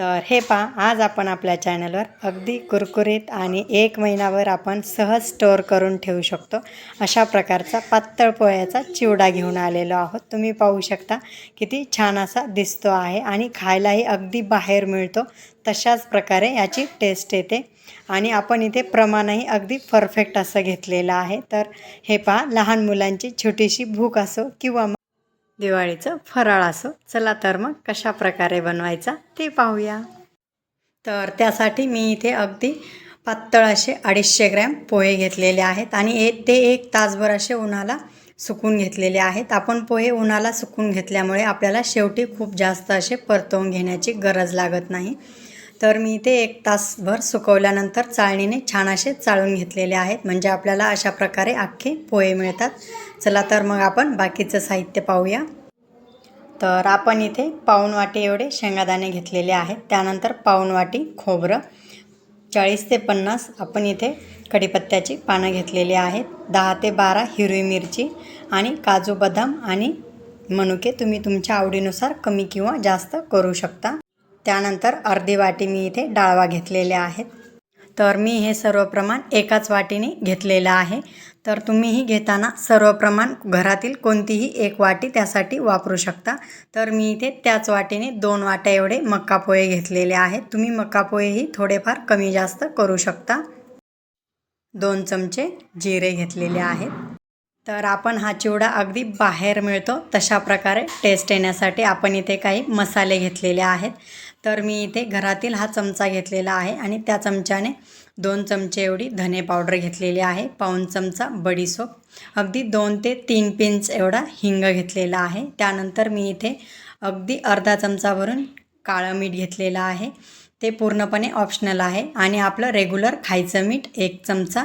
तर हे पहा आज आपण आपल्या चॅनलवर अगदी कुरकुरीत आणि एक महिनाभर आपण सहज स्टोअर करून ठेवू शकतो. अशा प्रकारचा पातळ पोह्याचा चिवडा घेऊन आलेलो आहोत. तुम्ही पाहू शकता किती छान असा दिसतो आहे आणि खायलाही अगदी बाहेर मिळतो. तशाच प्रकारे याची टेस्ट येते आणि आपण इथे प्रमाणही अगदी परफेक्ट असं घेतलेलं आहे. तर हे पहा लहान मुलांची छोटीशी भूक असो किंवा दिवाळीचं फराळ असो चला तर मग कशा प्रकारे बनवायचा ते पाहूया. तर त्यासाठी मी इथे अगदी पातळ असे अडीचशे ग्रॅम पोहे घेतलेले आहेत आणि ए ते एक तासभर असे उन्हाला सुकून घेतलेले आहेत. आपण पोहे उन्हाला सुकून घेतल्यामुळे आपल्याला शेवटी खूप जास्त असे परतवून घेण्याची गरज लागत नाही. तर मी इथे एक तासभर सुकवल्यानंतर चाळणीने छान असे चाळून घेतलेले आहेत. म्हणजे आपल्याला अशा प्रकारे अख्खे पोहे मिळतात. चला तर मग आपण बाकीचं साहित्य पाहूया. तर आपण इथे पाऊण वाटी एवढे शेंगादाणे घेतलेले आहेत. त्यानंतर पाऊण वाटी खोबरं. चाळीस ते पन्नास आपण इथे कढीपत्त्याची पानं घेतलेली आहेत. दहा ते बारा हिरवी मिरची आणि काजू बदाम आणि मनुके तुम्ही तुमच्या आवडीनुसार कमी किंवा जास्त करू शकता. त्यानंतर अर्धी वाटी मी इथे डाळवा घेतलेल्या आहेत. तर मी हे सर्व प्रमाण एकाच वाटीने घेतलेलं आहे. तर तुम्हीही घेताना सर्व प्रमाण घरातील कोणतीही एक वाटी त्यासाठी वापरू शकता. तर मी इथे त्याच वाटीने दोन वाट्या एवढे मक्का पोहे घेतलेले आहेत. तुम्ही मक्का पोहेही थोडेफार कमी जास्त करू शकता. दोन चमचे जिरे घेतलेले आहेत. तर आपण हा चिवडा अगदी बाहेर मिळतो. तशा प्रकारे टेस्ट येण्यासाठी आपण इथे काही मसाले घेतलेले आहेत. तर मी इथे घरातील हा चमचा घेतलेला आहे आणि त्या चमच्याने दोन चमचे एवढी धने पावडर घेतलेली आहे पाऊण चमचा बडीसोप अगदी दोन ते तीन पिंच एवढा हिंग घेतलेला आहे. त्यानंतर मी इथे अगदी अर्धा चमचा भरून काळं मीठ घेतलेलं आहे. ते पूर्णपणे ऑप्शनल आहे आणि आपलं रेग्युलर खायचं मीठ एक चमचा.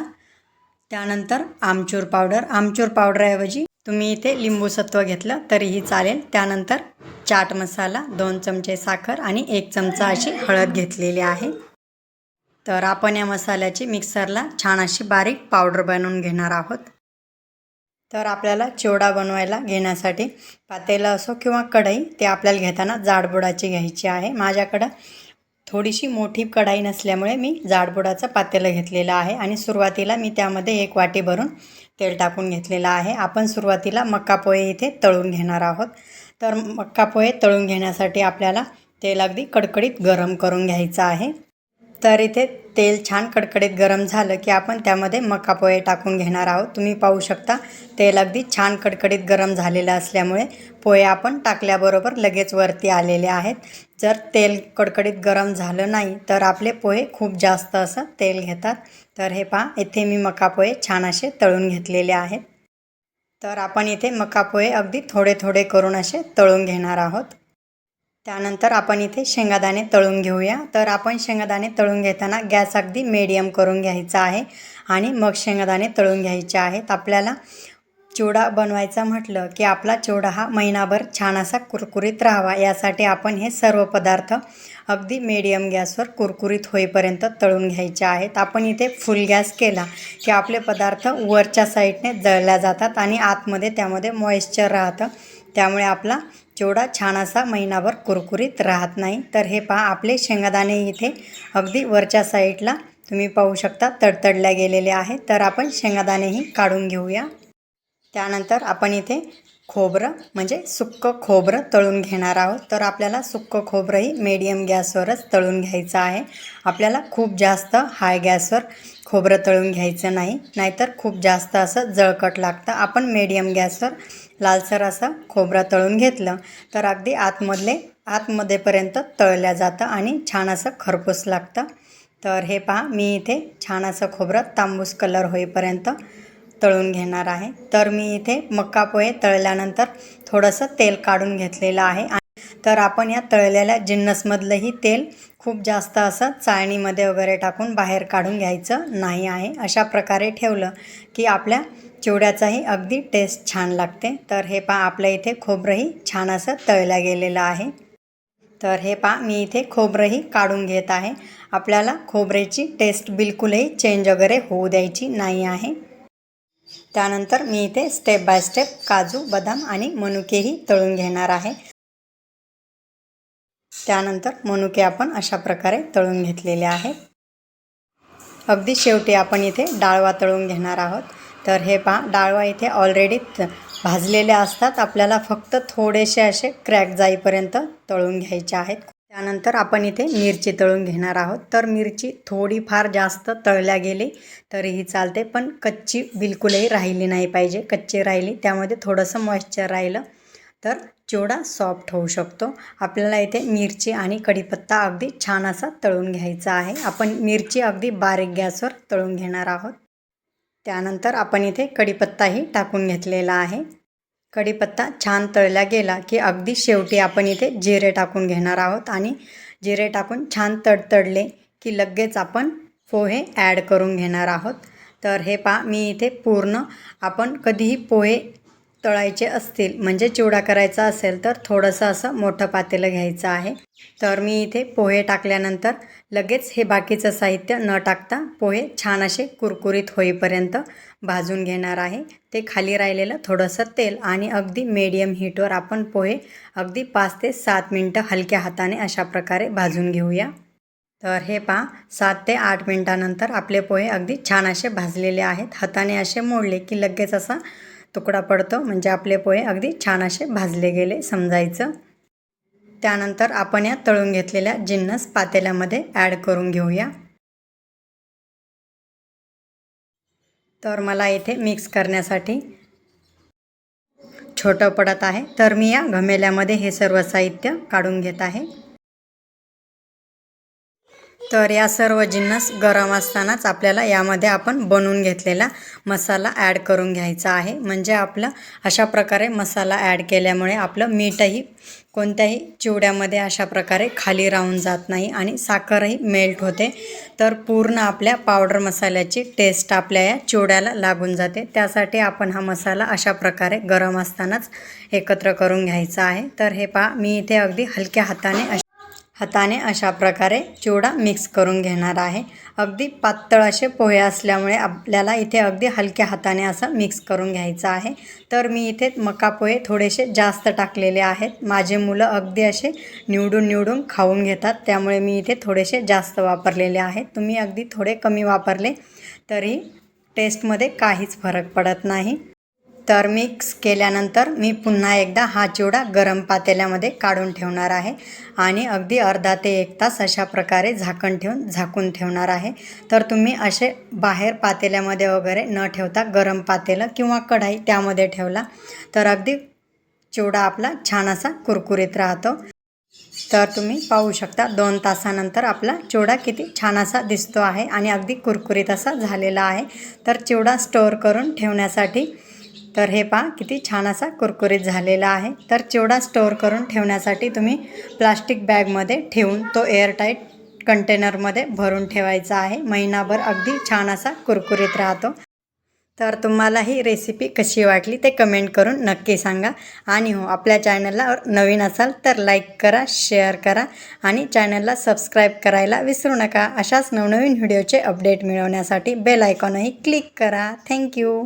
त्यानंतर आमचूर पावडर. आमचूर पावडरऐवजी तुम्ही इथे लिंबूसत्व घेतलं तरीही चालेल. त्यानंतर चाट मसाला दोन चमचे साखर आणि एक चमचा अशी हळद घेतलेली आहे. तर आपण या मसाल्याची मिक्सरला छान अशी बारीक पावडर बनवून घेणार आहोत. तर आपल्याला चिवडा बनवायला घेण्यासाठी पातेलं असो किंवा कढई ते आपल्याला घेताना जाडबुडाची घ्यायची आहे. माझ्याकडं थोडीशी मोठी कढाई नसल्यामुळे मी जाडबुडाचं पातेलं घेतलेलं आहे आणि सुरुवातीला मी त्यामध्ये एक वाटी भरून तेल टाकून घेतलेलं आहे. आपण सुरुवातीला मक्का पोहे इथे तळून घेणार आहोत. तर मक्का पोहे तळून घेण्यासाठी आपल्याला तेल अगदी कडकडीत गरम करून घ्यायचं आहे. तर इथे तेल छान कडकडीत गरम झालं की आपण त्यामध्ये मका पोहे टाकून घेणार आहोत. तुम्ही पाहू शकता तेल अगदी छान कडकडीत गरम झालेलं असल्यामुळे पोहे आपण टाकल्याबरोबर लगेच वरती आलेले आहेत. जर तेल कडकडीत गरम झालं नाही तर आपले पोहे खूप जास्त असं तेल घेतात. तर हे पहा इथे मी मका पोहे छान असे तळून घेतलेले आहेत. तर आपण इथे मका पोहे अगदी थोडे थोडे करून असे तळून घेणार आहोत. त्यानंतर आपण इथे शेंगादाणे तळून घेऊया. तर आपण शेंगादाणे तळून घेताना गॅस अगदी मीडियम करून घ्यायचा आहे आणि मग शेंगादाणे तळून घ्यायचे आहेत. आपल्याला चिवडा बनवायचा म्हटलं की आपला चिवडा हा महिनाभर छान असा कुरकुरीत राहावा. यासाठी आपण हे सर्व पदार्थ अगदी मीडियम गॅसवर कुरकुरीत होईपर्यंत तळून घ्यायचे आहेत. आपण इथे फुल गॅस केला की आपले पदार्थ वरच्या साईडने जळल्या जातात आणि आतमध्ये त्यामध्ये मॉइश्चर राहतं. त्यामुळे आपला चिवडा छान असा महिनाभर कुरकुरीत राहत नाही. तर हे पहा आपले शेंगादाणे इथे अगदी वरच्या साईडला तुम्ही पाहू शकता तडतडल्या गेलेले आहेत. तर आपण शेंगादाणेही काढून घेऊया. त्यानंतर आपण इथे खोबरं म्हणजे सुक्कं खोबरं तळून घेणार आहोत. तर आपल्याला सुक्कं खोबरंही मीडियम गॅसवरच तळून घ्यायचं आहे. आपल्याला खूप जास्त हाय गॅसवर खोबरं तळून घ्यायचं नाही. नाहीतर खूप जास्त असं जळकट लागतं. आपण मीडियम गॅसवर लालसर असं खोबरं तळून घेतलं तर अगदी आतमधले आतमध्येपर्यंत तळल्या जातं आणि छान असं खरपूस लागतं. तर हे पहा मी इथे छान असं खोबरं तांबूस कलर होईपर्यंत तळून घेणार आहे. तर मी इथे मक्का पोहे तळल्यानंतर थोडंसं तेल काढून घेतलेलं आहे. तर आपण या तळलेल्या जिन्नसमधलंही तेल खूप जास्त असं चाळणीमध्ये वगैरे टाकून बाहेर काढून घ्यायचं नाही आहे. अशा प्रकारे ठेवलं की आपल्या चिवड्याचाही अगदी टेस्ट छान लागते. तर हे पहा आपल्या इथे खोबरंही छान असं तळल्या गेलेलं आहे. तर हे पहा मी इथे खोबरंही काढून घेत आहे. आपल्याला खोबऱ्याची टेस्ट बिलकुलही चेंज वगैरे होऊ द्यायची नाही आहे. त्यानंतर मी इथे स्टेप बाय स्टेप काजू बदाम आणि मनुकेही तळून घेणार आहे. त्यानंतर मनुके आपण अशा प्रकारे तळून घेतलेले आहेत. अगदी शेवटी आपण इथे डाळवा तळून घेणार आहोत. तर हे पहा डाळवा इथे ऑलरेडी भाजलेले असतात. आपल्याला फक्त थोडेसे असे क्रॅक जाईपर्यंत तळून घ्यायचे आहेत. त्यानंतर आपण इथे मिरची तळून घेणार आहोत. तर मिरची थोडीफार जास्त तळल्या गेली तरीही चालते पण कच्ची बिलकुलही राहिली नाही पाहिजे. कच्ची राहिली त्यामध्ये थोडंसं मॉइश्चर राहिलं तर चिवडा सॉफ्ट होऊ शकतो. आपल्याला इथे मिरची आणि कढीपत्ता अगदी छान असा तळून घ्यायचा आहे. आपण मिरची अगदी बारीक गॅसवर तळून घेणार आहोत. त्यानंतर आपण इथे कढीपत्ताही टाकून घेतलेला आहे. कढीपत्ता छान तळला गेला की अगदी शेवटी आपण इथे जिरे टाकून घेणार आहोत आणि जिरे टाकून छान तडतडले की लगेच आपण पोहे ॲड करून घेणार आहोत. तर हे पा मी इथे पूर्ण आपण कधीही पोहे तळायचे असतील म्हणजे चिवडा करायचा असेल तर थोडंसं असं मोठं पातेलं घ्यायचं आहे. तर मी इथे पोहे टाकल्यानंतर लगेच हे बाकीचं साहित्य न टाकता पोहे छान असे कुरकुरीत होईपर्यंत भाजून घेणार आहे. ते खाली राहिलेलं थोडंसं तेल आणि अगदी मीडियम हीटवर आपण पोहे अगदी पाच ते सात मिनटं हलक्या हाताने अशा प्रकारे भाजून घेऊया. तर हे पहा सात ते आठ मिनटानंतर आपले पोहे अगदी छान असे भाजलेले आहेत. हाताने असे मोडले की लगेच असा तुकडा पडतो म्हणजे आपले पोहे अगदी छान असे भाजले गेले समजायचं. त्यानंतर आपण या तळून घेतलेल्या जिन्नस पातेल्यामध्ये ॲड करून घेऊया. तर मला इथे मिक्स करण्यासाठी छोटं पडत आहे. तर मी या घमेल्यामध्ये हे सर्व साहित्य काढून घेत आहे. तर या सर्व जिन्नस गरम असतानाच आपल्याला यामध्ये आपण बनवून घेतलेला मसाला ॲड करून घ्यायचा आहे. म्हणजे आपलं अशा प्रकारे मसाला ॲड केल्यामुळे आपलं मीठही कोणत्याही चिवड्यामध्ये अशा प्रकारे खाली राहून जात नाही आणि साखरही मेल्ट होते. तर पूर्ण आपल्या पावडर मसाल्याची टेस्ट आपल्या या चिवड्याला लागून जाते. त्यासाठी आपण हा मसाला अशा प्रकारे गरम असतानाच एकत्र करून घ्यायचा आहे. तर हे पहा मी इथे अगदी हलक्या हाताने हाताने अशा प्रकारे चिवडा मिक्स करून घेणार आहे. अगदी पातळ असे पोहे असल्यामुळे आपल्याला इथे अगदी हलक्या हाताने असं मिक्स करून घ्यायचं आहे. तर मी इथे मका पोहे थोडेसे जास्त टाकलेले आहेत. माझे मुलं अगदी असे निवडून निवडून खाऊन घेतात. त्यामुळे मी इथे थोडेसे जास्त वापरलेले आहेत. तुम्ही अगदी थोडे कमी वापरले तरी टेस्टमध्ये काहीच फरक पडत नाही. तर मिक्स केल्यानंतर मी पुन्हा एकदा हा चिवडा गरम पातेल्यामध्ये काढून ठेवणार आहे. आणि अगदी अर्धा ते एक तास अशा प्रकारे झाकण ठेवून झाकून ठेवणार आहे. तर तुम्ही असे बाहेर पातेल्यामध्ये वगैरे न ठेवता गरम पातेलं किंवा कढाई त्यामध्ये ठेवला तर अगदी चिवडा आपला छान असा कुरकुरीत राहतो. तर तुम्ही पाहू शकता दोन तासानंतर आपला चिवडा किती छान असा दिसतो आहे आणि अगदी कुरकुरीत असा झालेला आहे. तर चिवडा स्टोअर करून ठेवण्यासाठी तर हे पहा किती छान असा कुरकुरीत झालेला आहे. तर चिवडा स्टोअर करून ठेवण्यासाठी तुम्ही प्लास्टिक बॅगमध्ये ठेवून तो एअरटाईट कंटेनरमध्ये भरून ठेवायचा आहे. महिनाभर अगदी छान असा कुरकुरीत राहतो. तर तुम्हाला ही रेसिपी कशी वाटली ते कमेंट करून नक्की सांगा. आणि हो आपल्या चॅनलला नवीन असाल तर लाईक करा शेअर करा आणि चॅनलला सबस्क्राईब करायला विसरू नका. अशाच नवनवीन व्हिडिओचे अपडेट मिळवण्यासाठी बेल आयकॉनही क्लिक करा. Thank you